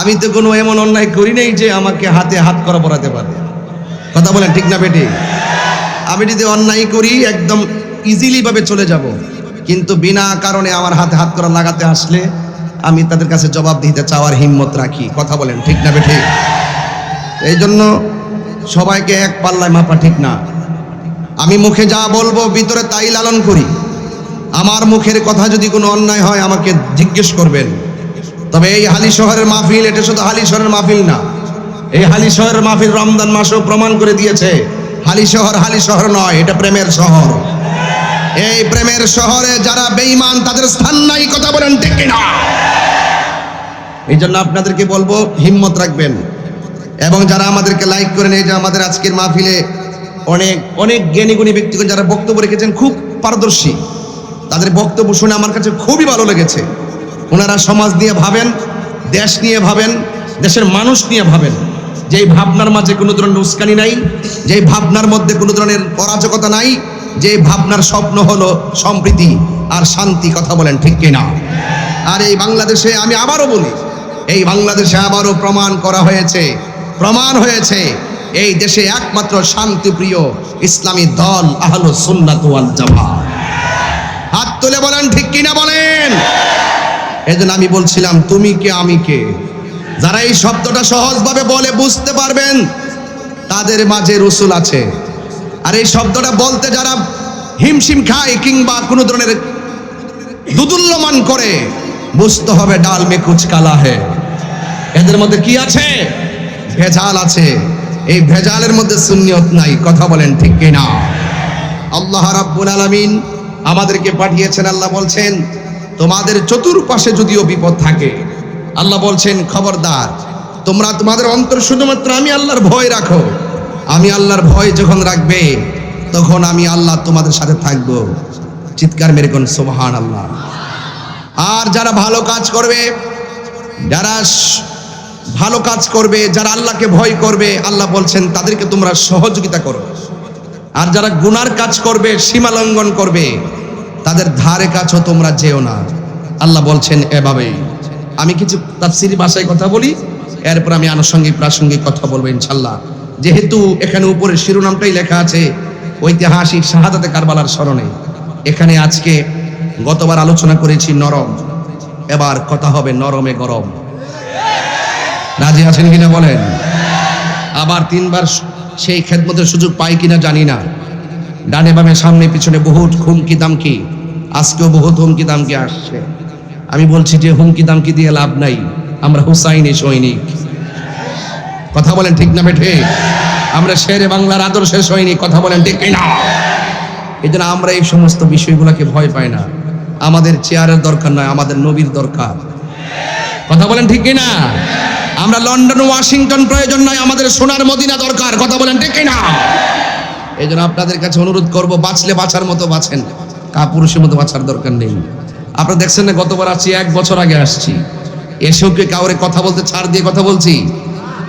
আমি তো কোনো এমন অন্যায় করি নাই যে আমাকে হাতে হাত করা পড়াতে পারে কথা বলেন ঠিক না বেটি? আমি যদি অন্যায় করি, একদম ইজিলি ভাবে চলে যাব। কিন্তু বিনা কারণে আমার হাতে হাত করা লাগাতে আসলে আমি তাদের কাছে জবাব দিতে চাওয়ার হিম্মত রাখি। কথা বলেন ঠিক না বেঠে এই জন্য সবাইকে এক পাল্লায় মাপা ঠিক না। আমি মুখে যা বলব, ভিতরে তাই লালন করি। আমার মুখের কথা যদি কোনো অন্যায় হয়, আমাকে জিজ্ঞেস করবেন। তবে এই হালি শহরের মাহফিল, এটা শুধু হালি শহরের মাহফিল না, এই হালি শহরের মাহফিল রমজান মাসও প্রমাণ করে দিয়েছে হালি শহর হালি শহর নয়, এটা প্রেমের শহর। এই প্রেমের শহরে যারা বেঈমান, তাদের স্থান নাই, কথা বলেন ঠিক না এই জন্য আপনাদেরকে বলব, হিম্মত রাখবেন। এবং যারা আমাদেরকে লাইক করেন, এই যে আমাদের আজকের মাহফিলে অনেক অনেক জ্ঞানী গুণী ব্যক্তিগণ যারা বক্তব্য রেখেছেন, খুব পারদর্শী। তাদের বক্তব্য শুনে আমার কাছে খুবই ভালো লেগেছে। ওনারা সমাজ নিয়ে ভাবেন, দেশ নিয়ে ভাবেন, দেশের মানুষ নিয়ে ভাবেন। যেই ভাবনার মাঝে কোনো ধরনের উস্কানি নাই, যেই ভাবনার মধ্যে কোনো ধরনের অরাজকতা নাই যে ভাবনার স্বপ্ন হলো সম্প্রীতি আর শান্তি, কথা বলেন ঠিক কিনা? আর এই বাংলাদেশে আমি আবারও বলি, এই বাংলাদেশে আবারও প্রমাণ করা হয়েছে, প্রমাণ হয়েছে, এই দেশে একমাত্র শান্তিপ্রিয় ইসলামী দল আহলো সুন্নাত জামাত। হাত তুলে বলেন ঠিক কিনা বলেন? এই জন্য আমি বলছিলাম, তুমি কে, আমি কে? যারা এই শব্দটা সহজভাবে বলে বুঝতে পারবেন, তাদের মাঝে রসুল আছে। আর এই শব্দটা বলতে যারা হিমশিম খায় কিংবা কোনো ধরনের দুদুল্যমান করে, বুঝতে হবে ডাল মে কুচ কালা হে এদের মধ্যে কি আছে? ভেজাল আছে। এই ভেজালের মধ্যে সুন্নিয়ত নাই, কথা বলেন ঠিক কিনা? আল্লাহ রাব্বুল আলামিন আমাদেরকে পাঠিয়েছেন, আল্লাহ বলছেন তোমাদের চতুর্পাশে যদিও বিপদ থাকে। আল্লাহ বলছেন, খবরদার, তোমরা তোমাদের অন্তর শুধুমাত্র আমি আল্লাহর ভয় রাখো। আমি আল্লাহর ভয় যখন রাখবে, তখন আমি আল্লাহ তোমাদের সাথে থাকব। চিৎকার মেরে কোন সোহান আল্লাহ আর যারা ভালো কাজ করবে, যারা ভালো কাজ করবে, যারা আল্লাহকে ভয় করবে, আল্লাহ বলছেন, তাদেরকে তোমরা সহযোগিতা করো। আর যারা গুনার কাজ করবে, সীমা লঙ্ঘন করবে তাদের ধারে কাছেও তোমরা যেও না। আল্লাহ বলছেন, এভাবেই। আমি কিছু তাফসিরি ভাষায় কথা বলি, এরপর আমি আনুষঙ্গিক, প্রাসঙ্গিক কথা বলব ইনশাল্লাহ। যেহেতু এখানে উপরে শিরোনামটাই লেখা আছে, ঐতিহাসিক শাহাদাতে কারবালার স্মরণে। এখানে আজকে গতবার আলোচনা করেছি নরম, এবার কথা হবে নরমে গরম। রাজি আছেন কিনা বলেন? আবার তিনবার সেই খেদমতের সুযোগ পাই কিনা জানি না। ডানে বামে, সামনে, পিছনে, বহুত খুমকি দামকি। আজকেও বহুত হুমকি দামকি আসছে। আমি বলছি যে হুমকি দামকি দিয়ে লাভ নাই। আমরা হুসাইনি সৈনিক। কথা বলেন ঠিক না বেঠে? আমরা শেরে বাংলার আদর্শের সৈনিক, কথা বলেন ঠিক না এই জন্য আমরা এই সমস্ত বিষয়গুলোকে ভয় পাই না। আমাদের চেয়ারের দরকার নয়, আমাদের নবীর দরকার। কথা বলেন ঠিক কিনা? আমরা লন্ডন, ওয়াশিংটন প্রয়োজন নয়, আমাদের সোনার মদিনা দরকার। কথা বলেন ঠিক কিনা? এই জন্য আপনাদের কাছে অনুরোধ করব, বাঁচলে বাঁচার মতো বাঁচেন। কাপুরুষের মতো বাঁচার দরকার নেই। আপনারা দেখছেন না, গতবার আসছি, এক বছর আগে আসছি। এসেও কি কাউরে কথা বলতে ছাড় দিয়ে কথা বলছি?